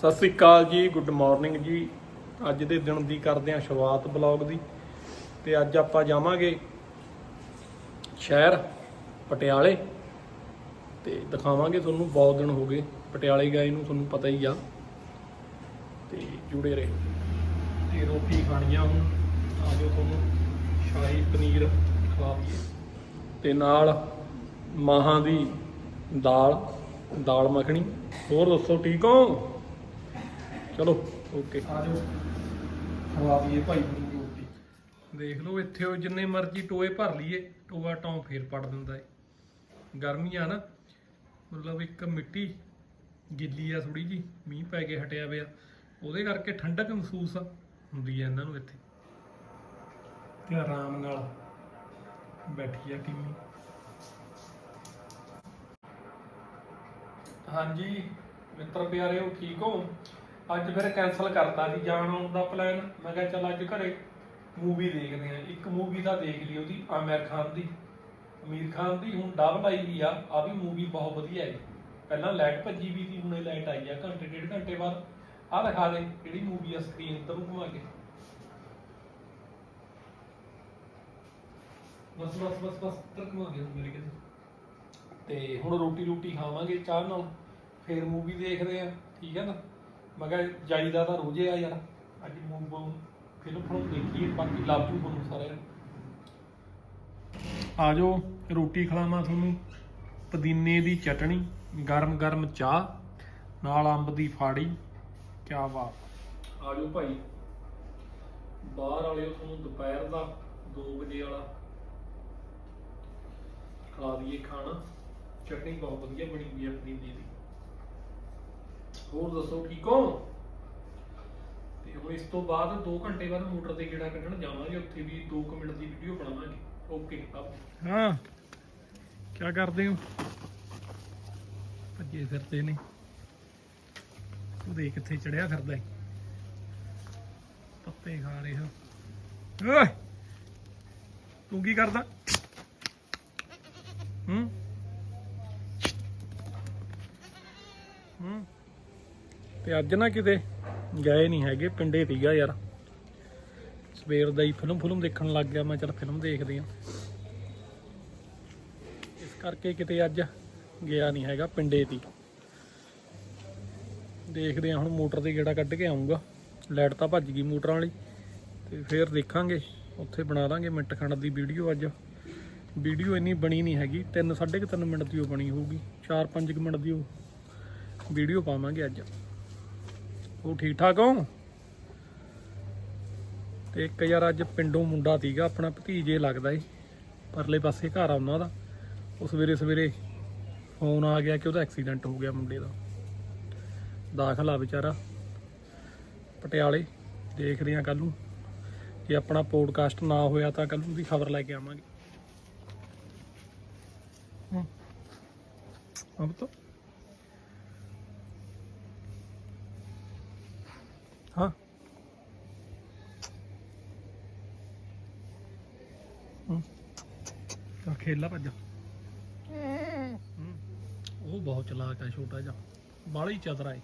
ਸਤਿ ਸ੍ਰੀ ਅਕਾਲ ਜੀ, good morning ਜੀ। ਅੱਜ ਦੇ ਦਿਨ ਦੀ ਕਰਦੇ ਹਾਂ ਸ਼ੁਰੂਆਤ ਬਲੌਗ ਦੀ। ਤੇ ਅੱਜ ਆਪਾਂ ਜਾਵਾਂਗੇ ਸ਼ਹਿਰ ਪਟਿਆਲੇ। ਤੇ ਦਿਖਾਵਾਂਗੇ ਤੁਹਾਨੂੰ ਬਹੁਤ ਦਿਨ ਹੋ ਗਏ ਪਟਿਆਲੇ ਗਏ ਨੂੰ, ਤੁਹਾਨੂੰ ਪਤਾ ਹੀ ਆ। ਤੇ ਜੁੜੇ ਰਹੇ। ਤੇ ਰੋਟੀ ਖਾਣੀ ਆ ਹੁਣ। ਆਜੋ ਤੁਹਾਨੂੰ ਸ਼ਾਹੀ ਪਨੀਰ ਖਵਾਈਏ ਤੇ ਨਾਲ ਮਾਹਾਂ ਦੀ ਦਾਲ ਦਾਲ ਮੱਖਣੀ। ਹੋਰ ਦੱਸੋ, ਠੀਕ ਹੋ? ਚਲੋ ਓਕੇ। ਆਜੋ ਖਵਾਈਏ ਭਾਈ ਨੂੰ ਰੋਟੀ ਦੇਖ ਲਓ ਇੱਥੇ ਉਹ ਜਿੰਨੇ ਮਰਜ਼ੀ ਟੋਏ ਭਰ ਲਈਏ ਟੋਆ ਟੌਂ ਫੇਰ ਪੜ ਦਿੰਦਾ ਏ। ਗਰਮੀ ਆ ਨਾ ਮਤਲਬ ਇੱਕ ਮਿੱਟੀ ਗਿੱਲੀ ਆ ਥੋੜੀ ਜੀ ਮੀਂਹ ਪੈ ਕੇ ਹਟਿਆ ਪਿਆ। ਉਹਦੇ ਕਰਕੇ ਠੰਡਕ ਮਹਿਸੂਸ ਹੁੰਦੀ ਆ ਇਹਨਾਂ ਨੂੰ ਇੱਥੇ। ਤੇ ਆਰਾਮ ਨਾਲ ਬੈਠੀ ਆ ਕਿੰਨੀ। ਹਾਂਜੀ ਮਿੱਤਰ ਪਿਆਰਿਓ ਠੀਕ ਹੋ? ਅੱਜ ਫਿਰ ਕੈਨਸਲ ਕਰਤਾ ਸੀ, ਜਾਣ ਆਉਣ ਦਾ ਪਲਾਨ ਮੈਂ ਕਿਹਾ ਚੱਲ ਅੱਜ ਘਰੇ ਮੂਵੀ ਦੇਖਦੇ ਆ ਇੱਕ ਮੂਵੀ ਤਾਂ ਦੇਖ ਲਈ ਉਹਦੀ, ਆਮਿਰ ਖਾਨ ਦੀ। ਅਮੀਰ ਖਾਨ ਦੀ ਹੁਣ ਡਬਲ ਆਈ ਵੀ ਆ ਆ ਵੀ ਮੂਵੀ ਬਹੁਤ ਵਧੀਆ ਹੈ। ਪਹਿਲਾਂ ਲਾਈਟ ਭੱਜੀ ਵੀ ਸੀ, ਹੁਣ ਲਾਈਟ ਆਈ ਆ। ਘੰਟੇ, ਡੇਢ ਘੰਟੇ ਬਾਅਦ ਆ ਦਿਖਾ ਦੇ ਕਿਹੜੀ ਮੂਵੀ ਆ ਸਕਰੀਨ ਉੱਧਰ ਘੁਮਾ ਕੇ। ਬਸ ਬਸ ਬਸ ਬਸ, ਉੱਧਰ ਘੁਮਾ ਕੇ ਮੇਰੇ ਕਿਤੇ। ਤੇ ਹੁਣ ਰੋਟੀ ਰੋਟੀ ਖਾਵਾਂਗੇ ਚਾਹ ਨਾਲ, ਫੇਰ ਮੂਵੀ ਦੇਖਦੇ ਆ ਠੀਕ ਹੈ ਨਾ? ਮੈਂ ਕਿਹਾ ਜਾਈਦਾ ਤਾਂ ਰੋਜ਼ੇ ਆ ਯਾਰ। ਅੱਜ ਮੂਵੀ ਫਿਲਮ ਫਿਲਮ ਦੇਖੀਏ ਬਾਕੀ ਲੱਭ ਜੂ ਤੁਹਾਨੂੰ ਸਾਰਿਆਂ ਨੂੰ। ਆ ਜਾਓ ਰੋਟੀ ਖਿਲਾਵਾਂ ਤੁਹਾਨੂੰ। ਪੁਦੀਨੇ ਦੀ ਚਟਣੀ ਗਰਮ ਗਰਮ ਚਾਹ ਨਾਲ ਅੰਬ ਦੀ ਫਾੜੀ। ਕਿਆ ਬਾਤ। ਆ ਜਾਓ ਭਾਈ। ਬਾਹਰ ਵਾਲਿਓ ਤੁਹਾਨੂੰ ਦੁਪਹਿਰ ਦਾ 2 ਵਜੇ ਵਾਲਾ ਖਾ ਦਈਏ ਖਾਣਾ। ਚਟਨੀ ਬਹੁਤ ਵਧੀਆ ਬਣੀ ਹੋਈ ਹੈ ਪੁਦੀਨੇ ਦੀ। ਹੋਰ ਦੱਸੋ, ਠੀਕ ਹੋ? ਤੇ ਹੁਣ ਇਸ ਤੋਂ ਬਾਅਦ 2 ਘੰਟੇ ਬਾਅਦ ਮੋਟਰ ਤੇ ਗੇੜਾ ਕੱਢਣ ਜਾਵਾਂਗੇ, ਉੱਥੇ ਵੀ 2 ਮਿੰਟ ਦੀ ਵੀਡੀਓ ਬਣਾਵਾਂਗੇ। ਓਕੇ ਹਾਂ। ਕੀ ਕਰਦੇ ਹੋ? ਭੱਜੇ ਫਿਰਦੇ ਨੇ। ਉਹ ਦੇਖ ਕਿੱਥੇ ਚੜਿਆ ਫਿਰਦਾ ਹੈ ਪੱਤੇ ਖਾ ਰਿਹਾ। ਓਏ! ਤੂੰ ਕੀ ਕਰਦਾ? ਹੂੰ? ਤੇ ਅੱਜ ਨਾ ਕਿਤੇ ਗਏ ਨਹੀਂ ਹੈਗੇ, ਪਿੰਡੇ ਤੀਗਾ ਯਾਰ। ਸਵੇਰ ਦਾ ਹੀ ਫਿਲਮ ਫਿਲਮ ਦੇਖਣ ਲੱਗ ਗਿਆ ਮੈਂ, ਚਲ ਫਿਲਮ ਦੇਖਦੇ ਆ ਇਸ ਕਰਕੇ ਕਿਤੇ ਅੱਜ ਗਿਆ ਨਹੀਂ ਹੈਗਾ ਪਿੰਡੇ ਤੀ ਦੇਖਦੇ ਆ ਹੁਣ ਮੋਟਰ ਤੇ ਗੇੜਾ ਕੱਢ ਕੇ ਆਉਂਗਾ ਲਾਈਟ ਤਾਂ ਭੱਜ ਗਈ ਮੋਟਰਾਂ ਵਾਲੀ। ਤੇ ਫੇਰ ਦੇਖਾਂਗੇ, ਉੱਥੇ ਬਣਾ ਲਾਂਗੇ ਮਿੰਟ ਖੰਡ ਦੀ ਵੀਡੀਓ ਅੱਜ। ਵੀਡੀਓ ਇੰਨੀ ਬਣੀ ਨਹੀਂ ਹੈਗੀ 3 3.5 ਮਿੰਟ ਦੀ ਉਹ ਬਣੀ ਹੋਊਗੀ 4-5 ਮਿੰਟ ਦੀ ਉਹ ਵੀਡੀਓ ਪਾਵਾਂਗੇ ਅੱਜ। ਉਹ ਠੀਕ ਠਾਕ ਹੋ? ਤੇ ਇੱਕ ਯਾਰ ਅੱਜ ਪਿੰਡੋਂ ਮੁੰਡਾ ਸੀਗਾ, ਆਪਣਾ ਭਤੀਜੇ ਲੱਗਦਾ ਏ। ਪਰਲੇ ਪਾਸੇ ਘਰ ਆ ਉਹਨਾਂ ਦਾ। ਉਹ ਸਵੇਰੇ ਸਵੇਰੇ ਫੋਨ ਆ ਗਿਆ ਕਿ ਉਹਦਾ ਐਕਸੀਡੈਂਟ ਹੋ ਗਿਆ ਮੁੰਡੇ ਦਾ। ਦਾਖਲਾ ਵਿਚਾਰਾ। ਪਟਿਆਲੇ, ਦੇਖਦੇ ਆ ਕੱਲ ਨੂੰ। ਜੇ ਆਪਣਾ ਪੋਡਕਾਸਟ ਨਾ ਹੋਇਆ ਤਾਂ ਕੱਲ ਨੂੰ ਦੀ ਖਬਰ ਲੈ ਕੇ ਆਵਾਂਗੇ। ਹੂੰ। ਅਬ ਤਾਂ ਹਾਂ। ਤਾਂ ਖੇਲਾ ਭੱਜ। ਉਹ ਬਹੁਤ ਚਲਾਕ ਹੈ ਛੋਟਾ ਜਿਹਾ। ਬਾਲੀ ਚਤਰਾ ਹੈ